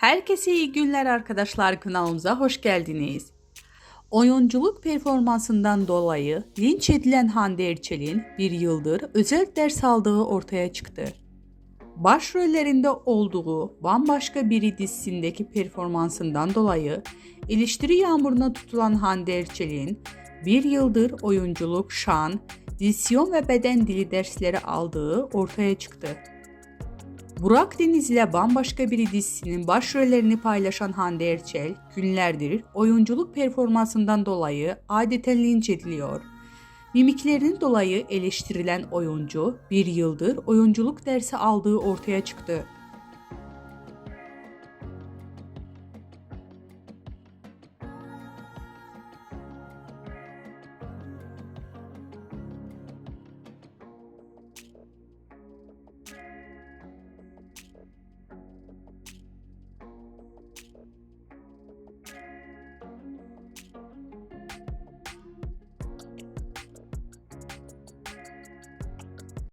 Herkese iyi günler arkadaşlar kanalımıza hoş geldiniz. Oyunculuk performansından dolayı linç edilen Hande Erçel'in bir yıldır özel ders aldığı ortaya çıktı. Başrollerinde olduğu Bambaşka Biri dizisindeki performansından dolayı eleştiri yağmuruna tutulan Hande Erçel'in bir yıldır oyunculuk, şan, dizisyon ve beden dili dersleri aldığı ortaya çıktı. Burak Deniz ile Bambaşka Biri dizisinin başrollerini paylaşan Hande Erçel, günlerdir oyunculuk performansından dolayı adeta linç ediliyor. Mimiklerinin dolayı eleştirilen oyuncu bir yıldır oyunculuk dersi aldığı ortaya çıktı.